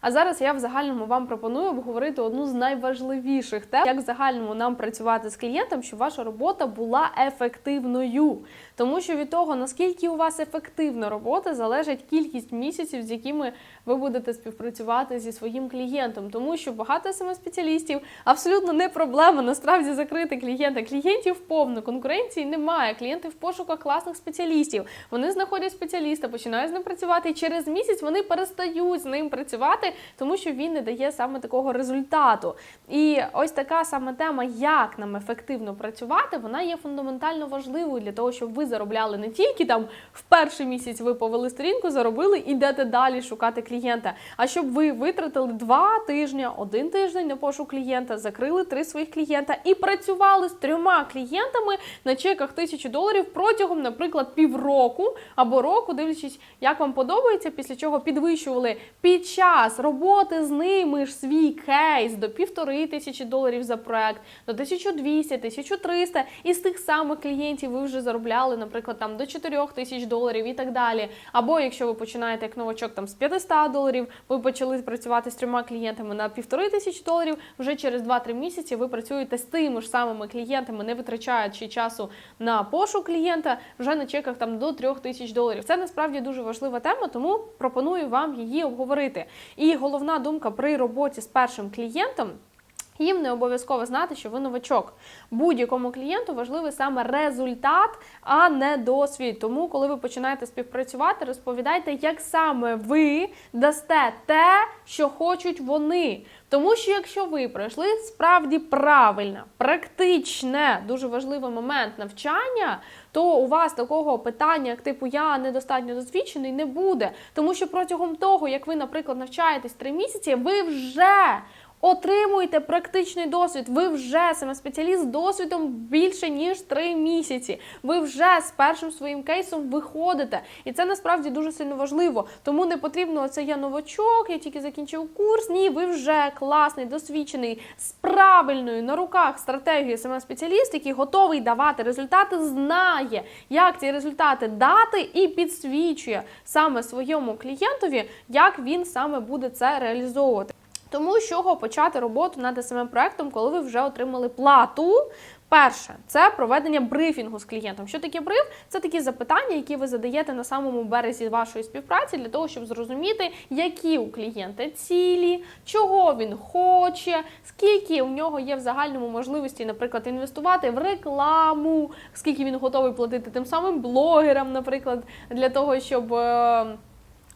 А зараз я в загальному вам пропоную обговорити одну з найважливіших тем, як в загальному нам працювати з клієнтом, щоб ваша робота була ефективною. Тому що від того, наскільки у вас ефективна робота, залежить кількість місяців, з якими ви будете співпрацювати зі своїм клієнтом. Тому що багато спеціалістів абсолютно не проблема насправді закрити клієнта. Клієнтів повно конкуренції немає. Клієнти в пошуках класних спеціалістів. Вони знаходять спеціаліста, починають з ним працювати. І через місяць вони перестають з ним працювати, тому що він не дає саме такого результату. І ось така саме тема, як нам ефективно працювати, вона є фундаментально важливою для того, щоб ви заробляли не тільки там в перший місяць ви повели сторінку, заробили і йдете далі шукати клієнта. А щоб ви витратили два тижні, один тиждень на пошук клієнта, закрили три своїх клієнта і працювали з трьома клієнтами на чеках тисячі доларів протягом, наприклад, півроку або року, дивлячись, як вам подобається, після чого підвищували під час роботи з ними ж свій кейс до півтори тисячі доларів за проект, до 1200, 1300, і з тих самих клієнтів ви вже заробляли, наприклад, там до 4 тисяч доларів і так далі. Або якщо ви починаєте як новачок там з 500 доларів, ви почали працювати з трьома клієнтами на півтори тисячі доларів. Вже через 2-3 місяці ви працюєте з тими ж самими клієнтами, не витрачаючи часу на пошук клієнта, вже на чеках там до 3 тисяч доларів. Це насправді дуже важлива тема, тому пропоную вам її обговорити. І головна думка при роботі з першим клієнтом. Їм не обов'язково знати, що ви новачок. Будь-якому клієнту важливий саме результат, а не досвід. Тому, коли ви починаєте співпрацювати, розповідайте, як саме ви дасте те, що хочуть вони. Тому що якщо ви пройшли справді правильне, практичне, дуже важливий момент навчання, то у вас такого питання, як типу я недостатньо досвідчений, не буде. Тому що протягом того, як ви, наприклад, навчаєтесь три місяці, ви вже Отримуйте практичний досвід. Ви вже саме спеціаліст з досвідом більше ніж три місяці. Ви вже з першим своїм кейсом виходите, і це насправді дуже сильно важливо. Тому не потрібно це я новачок, я тільки закінчив курс. Ні, ви вже класний, досвідчений з правильною на руках стратегією саме спеціаліст, який готовий давати результати, знає, як ці результати дати, і підсвічує саме своєму клієнтові, як він саме буде це реалізовувати. Тому з чого почати роботу над самим проектом, коли ви вже отримали плату. Перше, це проведення брифінгу з клієнтом. Що таке бриф? Це такі запитання, які ви задаєте на самому березі вашої співпраці, для того, щоб зрозуміти, які у клієнта цілі, чого він хоче, скільки у нього є в загальному можливості, наприклад, інвестувати в рекламу, скільки він готовий платити тим самим блогерам, наприклад, для того, щоб.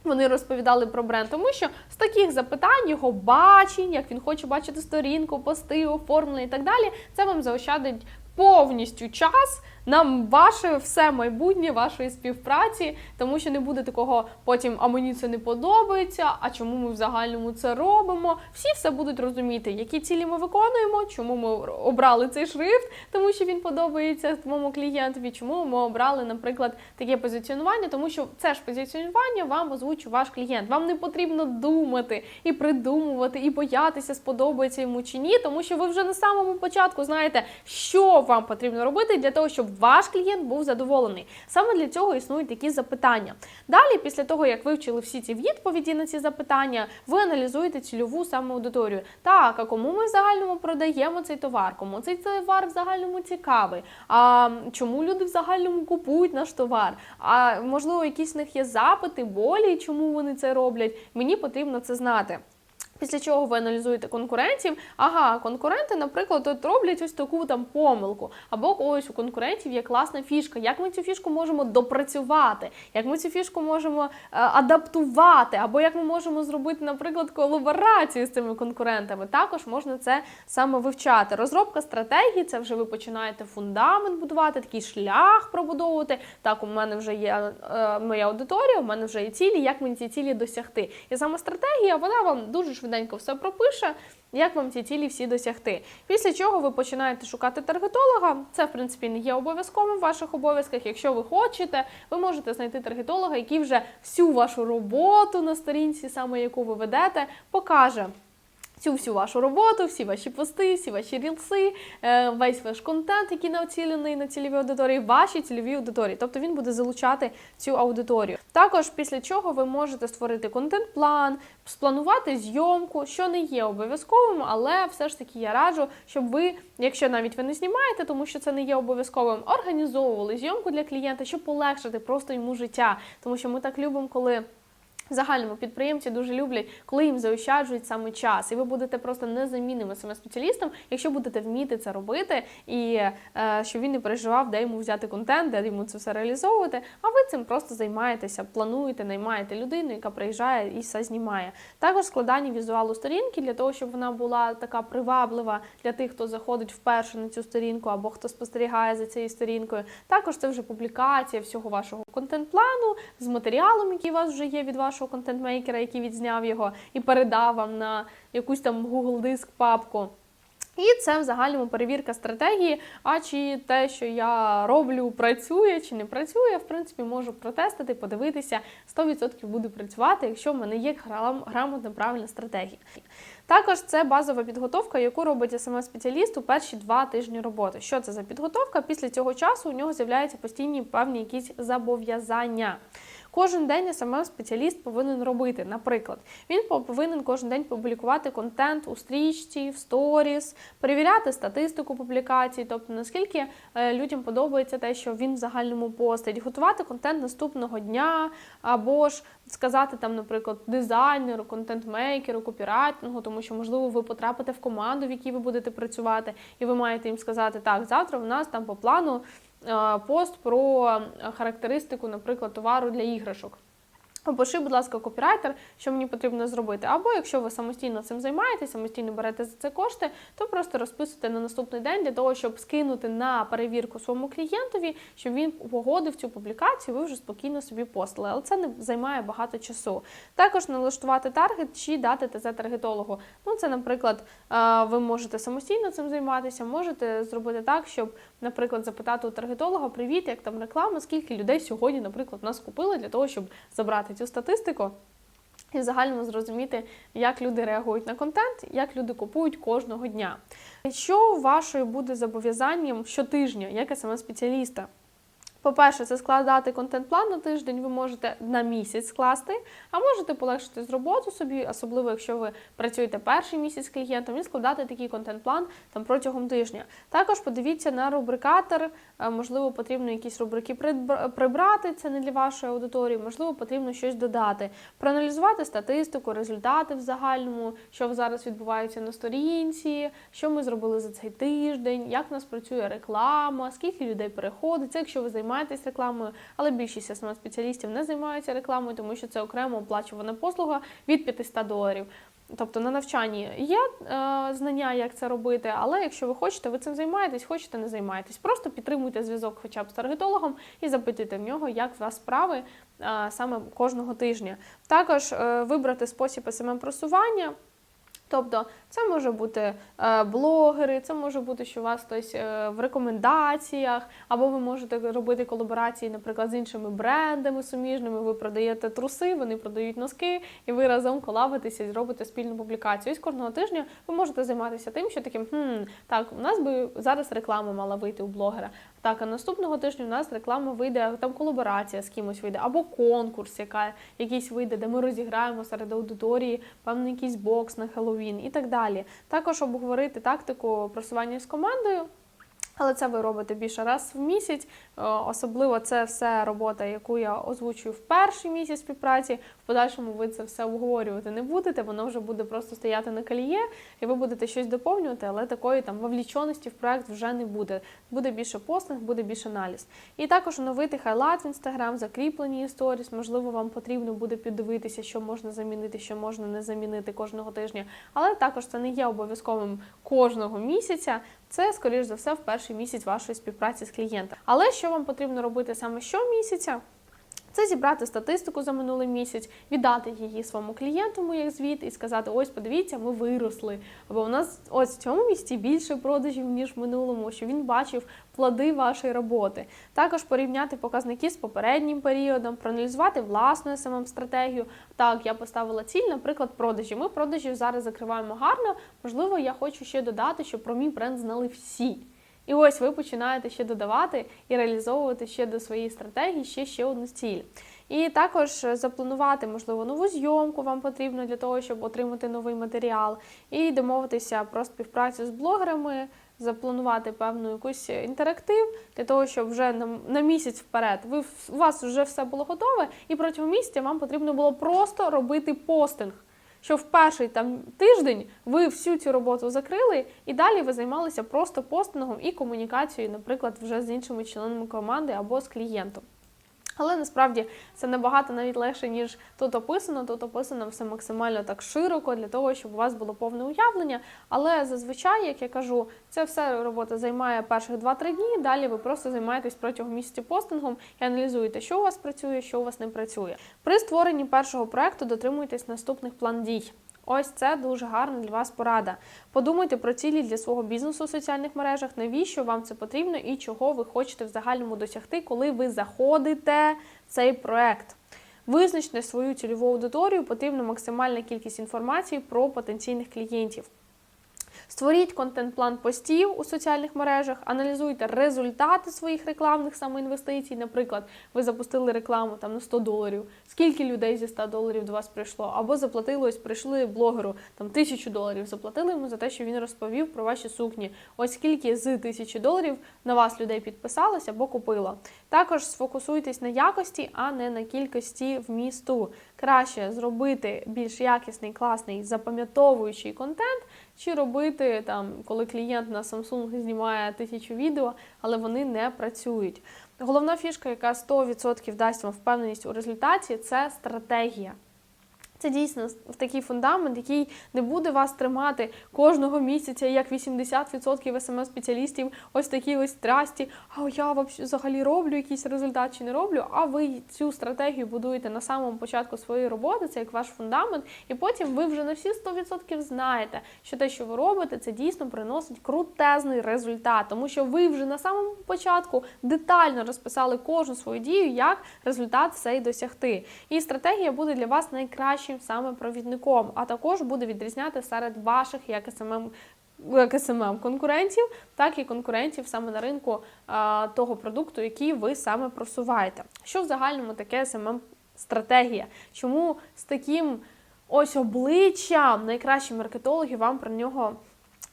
Вони розповідали про бренд, тому що з таких запитань його бачень, як він хоче бачити сторінку, пости, оформлення і так далі, це вам заощадить повністю час на ваше все майбутнє вашої співпраці, тому що не буде такого потім, а мені це не подобається. А чому ми в загальному це робимо? Всі все будуть розуміти, які цілі ми виконуємо, чому ми обрали цей шрифт, тому що він подобається твоєму клієнтові. Чому ми обрали, наприклад, таке позиціонування, тому що це ж позиціонування вам озвучує ваш клієнт. Вам не потрібно думати і придумувати, і боятися, сподобається йому чи ні, тому що ви вже на самому початку знаєте, що вам потрібно робити для того, щоб ваш клієнт був задоволений. Саме для цього існують такі запитання. Далі, після того, як вивчили всі ці відповіді на ці запитання, ви аналізуєте цільову саме аудиторію. Так, а кому ми в загальному продаємо цей товар? Кому цей товар в загальному цікавий? А чому люди в загальному купують наш товар? А можливо, якісь в них є запити, болі, чому вони це роблять? Мені потрібно це знати. Після чого ви аналізуєте конкурентів, ага, конкуренти, наприклад, от роблять ось таку там помилку, або ось у конкурентів є класна фішка. Як ми цю фішку можемо допрацювати, як ми цю фішку можемо е, адаптувати, або як ми можемо зробити, наприклад, колаборацію з цими конкурентами. Також можна це саме вивчати. Розробка стратегії це вже ви починаєте фундамент будувати, такий шлях пробудовувати. Так, у мене вже є е, моя аудиторія, у мене вже є цілі, як мені ці цілі досягти. І саме стратегія, вона вам дуже швиденько все пропише, як вам ці цілі всі досягти. Після чого ви починаєте шукати таргетолога. Це, в принципі, не є обов'язковим в ваших обов'язках. Якщо ви хочете, ви можете знайти таргетолога, який вже всю вашу роботу на сторінці, саме яку ви ведете, покаже. Цю всю вашу роботу, всі ваші пости, всі ваші рілси, е, весь ваш контент, який націлений на цільові аудиторії, ваші цільові аудиторії. Тобто він буде залучати цю аудиторію. Також після чого ви можете створити контент-план, спланувати зйомку, що не є обов'язковим, але все ж таки я раджу, щоб ви, якщо навіть ви не знімаєте, тому що це не є обов'язковим, організовували зйомку для клієнта, щоб полегшити просто йому життя. Тому що ми так любимо, коли. Загальному підприємці дуже люблять, коли їм заощаджують саме час, і ви будете просто незамінним саме спеціалістом, якщо будете вміти це робити, і е, щоб він не переживав, де йому взяти контент, де йому це все реалізовувати. А ви цим просто займаєтеся, плануєте, наймаєте людину, яка приїжджає і все знімає. Також складання візуалу сторінки для того, щоб вона була така приваблива для тих, хто заходить вперше на цю сторінку або хто спостерігає за цією сторінкою. Також це вже публікація всього вашого контент-плану з матеріалом, який у вас вже є від вашого контент-мейкера, який відзняв його і передав вам на якусь там Google диск папку. І це в загальному перевірка стратегії. А чи те, що я роблю, працює чи не працює, в принципі, можу протестити, подивитися, 100% буде працювати, якщо в мене є грамотна правильна стратегія. Також це базова підготовка, яку робить саме спеціаліст у перші два тижні роботи. Що це за підготовка? Після цього часу у нього з'являються постійні певні якісь зобов'язання. Кожен день саме спеціаліст повинен робити. Наприклад, він повинен кожен день публікувати контент у стрічці, в сторіс, перевіряти статистику публікацій, тобто наскільки е, людям подобається те, що він в загальному постить, готувати контент наступного дня, або ж сказати там, наприклад, дизайнеру, контент-мейкеру, копірайтингу, тому що можливо ви потрапите в команду, в якій ви будете працювати, і ви маєте їм сказати, так, завтра в нас там по плану пост про е, характеристику, наприклад, товару для іграшок. Опиши, будь ласка, копірайтер, що мені потрібно зробити. Або якщо ви самостійно цим займаєтесь, самостійно берете за це кошти, то просто розписуйте на наступний день для того, щоб скинути на перевірку своєму клієнтові, щоб він погодив цю публікацію, ви вже спокійно собі постили. Але це не займає багато часу. Також налаштувати таргет чи дати ТЗ таргетологу. Ну, це, наприклад, е, ви можете самостійно цим займатися, можете зробити так, щоб, наприклад, запитати у таргетолога: Привіт, як там реклама, скільки людей сьогодні, наприклад, нас купили для того, щоб забрати цю статистику. І загально зрозуміти, як люди реагують на контент, як люди купують кожного дня. Що вашою буде зобов'язанням щотижня, як саме спеціаліста? По-перше, це складати контент-план на тиждень, ви можете на місяць скласти, а можете полегшити з роботу собі, особливо якщо ви працюєте перший місяць з клієнтом, і складати такий контент-план там протягом тижня. Також подивіться на рубрикатор, е, можливо, потрібно якісь рубрики прибрати, це не для вашої аудиторії, можливо, потрібно щось додати, проаналізувати статистику, результати в загальному, що зараз відбувається на сторінці, що ми зробили за цей тиждень, як в нас працює реклама, скільки людей переходить. Це якщо ви займаєтесь рекламою, але більшість саме спеціалістів не займаються рекламою, тому що це окремо оплачувана послуга від 500 доларів. Тобто на навчанні є е, знання, як це робити, але якщо ви хочете, ви цим займаєтесь, хочете, не займаєтесь. Просто підтримуйте зв'язок хоча б з таргетологом і запитуйте в нього, як в вас справи е, саме кожного тижня. Також е, вибрати спосіб smm просування Тобто це може бути е, блогери, це може бути, що у вас хтось е, в рекомендаціях, або ви можете робити колаборації, наприклад, з іншими брендами суміжними. Ви продаєте труси, вони продають носки, і ви разом колабитеся і зробите спільну публікацію. І з кожного тижня ви можете займатися тим, що таким хм, так, у нас би зараз реклама мала вийти у блогера. Так, а наступного тижня у нас реклама вийде, там колаборація з кимось вийде, або конкурс, яка якийсь вийде, де ми розіграємо серед аудиторії певний якийсь бокс на Хеллоуін і так далі. Також обговорити тактику просування з командою. Але це ви робите більше раз в місяць. Е, Особливо це все робота, яку я озвучую в перший місяць співпраці. В подальшому ви це все обговорювати не будете. Воно вже буде просто стояти на каліє, і ви будете щось доповнювати, але такої там вовліченості в проект вже не буде. Буде більше постинг, буде більше аналіз. І також оновити хайлайт в інстаграм, закріплені історіс. Можливо, вам потрібно буде піддивитися, що можна замінити, що можна не замінити кожного тижня. Але також це не є обов'язковим кожного місяця. Це, скоріш за все, в перший місяць вашої співпраці з клієнтом. Але що вам потрібно робити саме щомісяця? Це зібрати статистику за минулий місяць, віддати її своєму клієнту як звіт і сказати: ось, подивіться, ми виросли. Або у нас ось в цьому місці більше продажів ніж в минулому, що він бачив плоди вашої роботи. Також порівняти показники з попереднім періодом, проаналізувати власну smm стратегію. Так, я поставила ціль, наприклад, продажі. Ми продажі зараз закриваємо гарно. Можливо, я хочу ще додати, щоб про мій бренд знали всі. І ось ви починаєте ще додавати і реалізовувати ще до своєї стратегії ще ще одну ціль. І також запланувати, можливо, нову зйомку вам потрібно для того, щоб отримати новий матеріал, і домовитися про співпрацю з блогерами, запланувати певну якусь інтерактив для того, щоб вже на, місяць вперед ви у вас вже все було готове, і протягом місяця вам потрібно було просто робити постинг що в перший там тиждень ви всю цю роботу закрили, і далі ви займалися просто постингом і комунікацією, наприклад, вже з іншими членами команди або з клієнтом. Але насправді це набагато навіть легше, ніж тут описано. Тут описано все максимально так широко для того, щоб у вас було повне уявлення. Але зазвичай, як я кажу, це все робота займає перших 2-3 дні. Далі ви просто займаєтесь протягом місяця постингом і аналізуєте, що у вас працює, що у вас не працює. При створенні першого проекту дотримуйтесь наступних план дій. Ось це дуже гарна для вас порада. Подумайте про цілі для свого бізнесу в соціальних мережах, навіщо вам це потрібно і чого ви хочете в загальному досягти, коли ви заходите в цей проект. Визначте свою цільову аудиторію, потрібна максимальна кількість інформації про потенційних клієнтів. Створіть контент-план постів у соціальних мережах, аналізуйте результати своїх рекламних самоінвестицій. Наприклад, ви запустили рекламу там на 100 доларів. Скільки людей зі 100 доларів до вас прийшло? Або заплатили ось прийшли блогеру там тисячу доларів. Заплатили йому за те, що він розповів про ваші сукні. Ось скільки з тисячі доларів на вас людей підписалось або купило. Також сфокусуйтесь на якості, а не на кількості вмісту. Краще зробити більш якісний, класний, запам'ятовуючий контент, чи робити там, коли клієнт на Samsung знімає тисячу відео, але вони не працюють. Головна фішка, яка 100% дасть вам впевненість у результаті, це стратегія. Це дійсно такий фундамент, який не буде вас тримати кожного місяця, як 80% см спеціалістів, ось такі ось трасті. А я взагалі роблю якийсь результат чи не роблю. А ви цю стратегію будуєте на самому початку своєї роботи, це як ваш фундамент, і потім ви вже на всі 100% знаєте, що те, що ви робите, це дійсно приносить крутезний результат, тому що ви вже на самому початку детально розписали кожну свою дію, як результат цей досягти. І стратегія буде для вас найкращим найкращим саме провідником, а також буде відрізняти серед ваших як СММ як СММ конкурентів, так і конкурентів саме на ринку а, того продукту, який ви саме просуваєте. Що в загальному таке СММ стратегія? Чому з таким ось обличчям найкращі маркетологи вам про нього?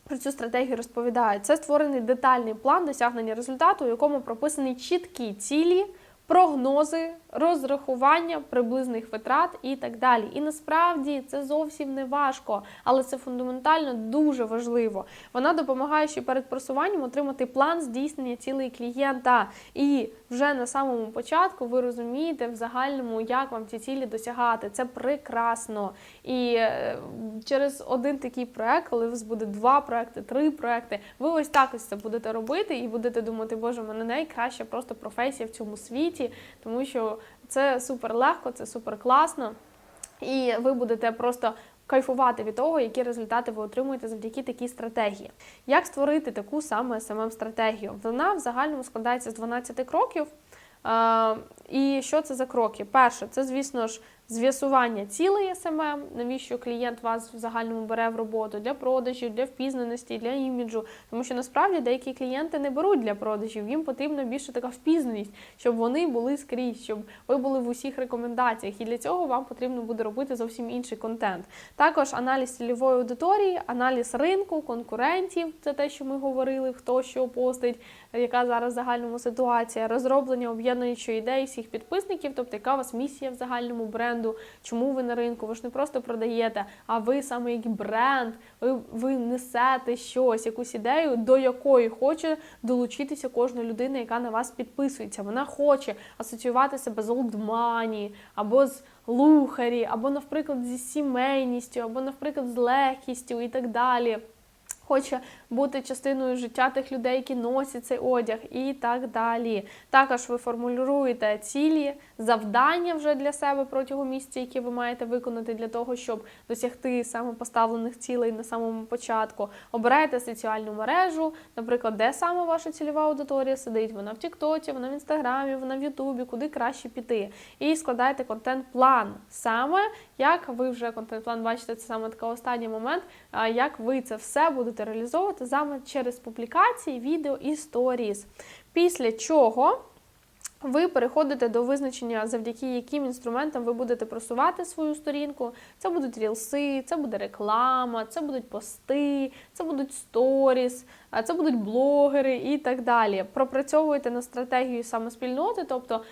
Про цю стратегію розповідають. Це створений детальний план досягнення результату, у якому прописані чіткі цілі, прогнози, розрахування приблизних витрат і так далі. І насправді це зовсім не важко, але це фундаментально дуже важливо. Вона допомагає ще перед просуванням отримати план здійснення цілей клієнта. І вже на самому початку ви розумієте в загальному, як вам ці цілі досягати. Це прекрасно. І е, через один такий проект, коли у вас буде два проекти, три проекти, ви ось так ось це будете робити і будете думати, боже, в мене найкраща просто професія в цьому світі, тому що це супер легко, це супер класно. І ви будете просто кайфувати від того, які результати ви отримуєте завдяки такій стратегії. Як створити таку саме smm стратегію Вона в загальному складається з 12 кроків. І що це за кроки? Перше, це, звісно ж, Зв'ясування цілей СММ, навіщо клієнт вас в загальному бере в роботу для продажів, для впізнаності, для іміджу. Тому що насправді деякі клієнти не беруть для продажів, їм потрібна більше така впізнаність, щоб вони були скрізь, щоб ви були в усіх рекомендаціях. І для цього вам потрібно буде робити зовсім інший контент. Також аналіз цільової аудиторії, аналіз ринку, конкурентів це те, що ми говорили, хто що постить, яка зараз в загальному ситуація, розроблення об'єднуючої ідеї всіх підписників, тобто яка у вас місія в загальному бренду бренду, чому ви на ринку, ви ж не просто продаєте, а ви саме як бренд, ви, ви несете щось, якусь ідею, до якої хоче долучитися кожна людина, яка на вас підписується. Вона хоче асоціювати себе з олдмані, або з лухарі, або, наприклад, зі сімейністю, або, наприклад, з легкістю і так далі. Хоче бути частиною життя тих людей, які носять цей одяг, і так далі. Також ви формулюєте цілі, завдання вже для себе протягом місяця, які ви маєте виконати для того, щоб досягти саме поставлених цілей на самому початку. Обираєте соціальну мережу, наприклад, де саме ваша цільова аудиторія сидить. Вона в Тіктоці, вона в Інстаграмі, вона в Ютубі, куди краще піти. І складаєте контент-план. Саме як ви вже контент-план бачите, це саме такий останній момент, як ви це все будете реалізовувати саме через публікації, відео і сторіс. Після чого ви переходите до визначення, завдяки яким інструментам ви будете просувати свою сторінку. Це будуть рілси, це буде реклама, це будуть пости, це будуть сторіс, це будуть блогери і так далі. Пропрацьовуєте на стратегію саме спільноти, тобто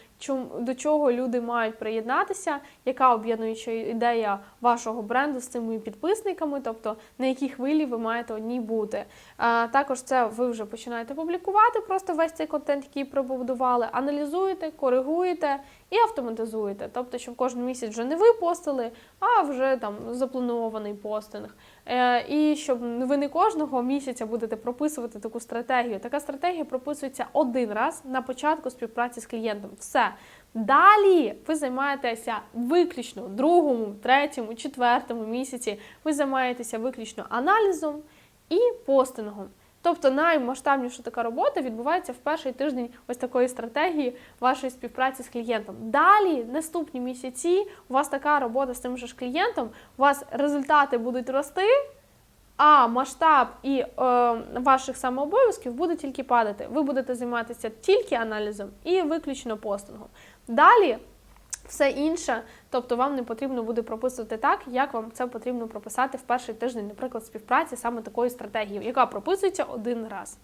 до чого люди мають приєднатися, яка об'єднуюча ідея вашого бренду з цими підписниками, тобто на якій хвилі ви маєте одній бути. Також це ви вже починаєте публікувати просто весь цей контент, який побудували, аналізуєте, коригуєте і автоматизуєте. Тобто, щоб кожен місяць вже не ви постили, а вже там запланований постинг. Е, і щоб ви не кожного місяця будете прописувати таку стратегію. Така стратегія прописується один раз на початку співпраці з клієнтом. Все. Далі ви займаєтеся виключно другому, третьому, четвертому місяці. Ви займаєтеся виключно аналізом і постингом. Тобто наймасштабніша така робота відбувається в перший тиждень ось такої стратегії вашої співпраці з клієнтом. Далі, наступні місяці, у вас така робота з тим же ж клієнтом, у вас результати будуть рости, а масштаб і е, ваших самообов'язків буде тільки падати. Ви будете займатися тільки аналізом і виключно постингом. Далі все інше, тобто вам не потрібно буде прописувати так, як вам це потрібно прописати в перший тиждень, наприклад, співпраці саме такої стратегії, яка прописується один раз.